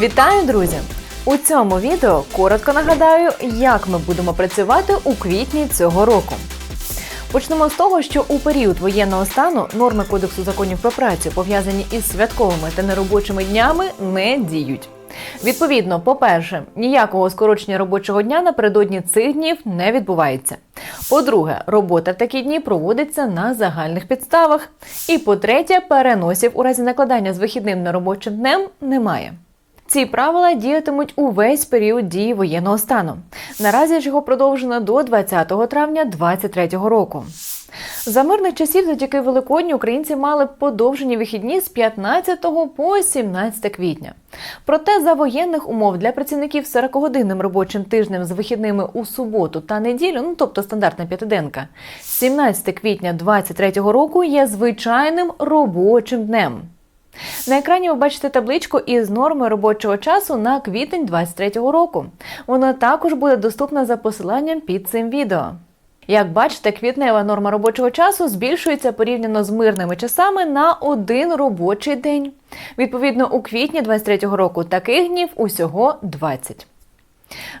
Вітаю, друзі! У цьому відео коротко нагадаю, як ми будемо працювати у квітні цього року. Почнемо з того, що у період воєнного стану норми Кодексу законів про працю, пов'язані із святковими та неробочими днями, не діють. Відповідно, по-перше, ніякого скорочення робочого дня напередодні цих днів не відбувається. По-друге, робота в такі дні проводиться на загальних підставах. І по-третє, переносів у разі накладання з вихідним на робочим днем немає. Ці правила діятимуть увесь період дії воєнного стану. Наразі ж його продовжено до 20 травня 2023 року. За мирних часів завдяки Великодню українці мали подовжені вихідні з 15 по 17 квітня. Проте за воєнних умов для працівників з 40-годинним робочим тижнем з вихідними у суботу та неділю, ну тобто стандартна п'ятиденка, 17 квітня 2023 року є звичайним робочим днем. На екрані ви бачите табличку із нормою робочого часу на квітень 2023 року. Вона також буде доступна за посиланням під цим відео. Як бачите, квітнева норма робочого часу збільшується порівняно з мирними часами на один робочий день. Відповідно, у квітні 2023 року таких днів усього 20.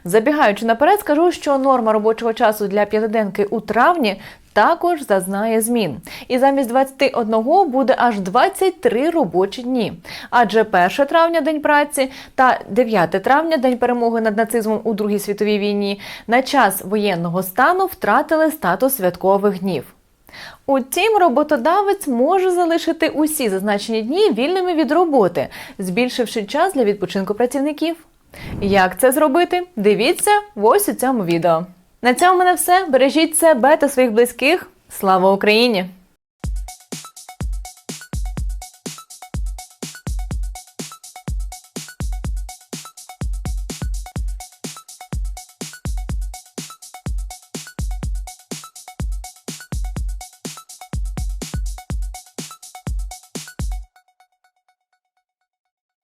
Забігаючи наперед, скажу, що норма робочого часу для п'ятиденки у травні також зазнає змін. І замість 21 буде аж 23 робочі дні. Адже 1 травня День праці та 9 травня День перемоги над нацизмом у Другій світовій війні на час воєнного стану втратили статус святкових днів. Утім, роботодавець може залишити усі зазначені дні вільними від роботи, збільшивши час для відпочинку працівників. Як це зробити? Дивіться ось у цьому відео. На цьому мене все. Бережіть себе та своїх близьких. Слава Україні!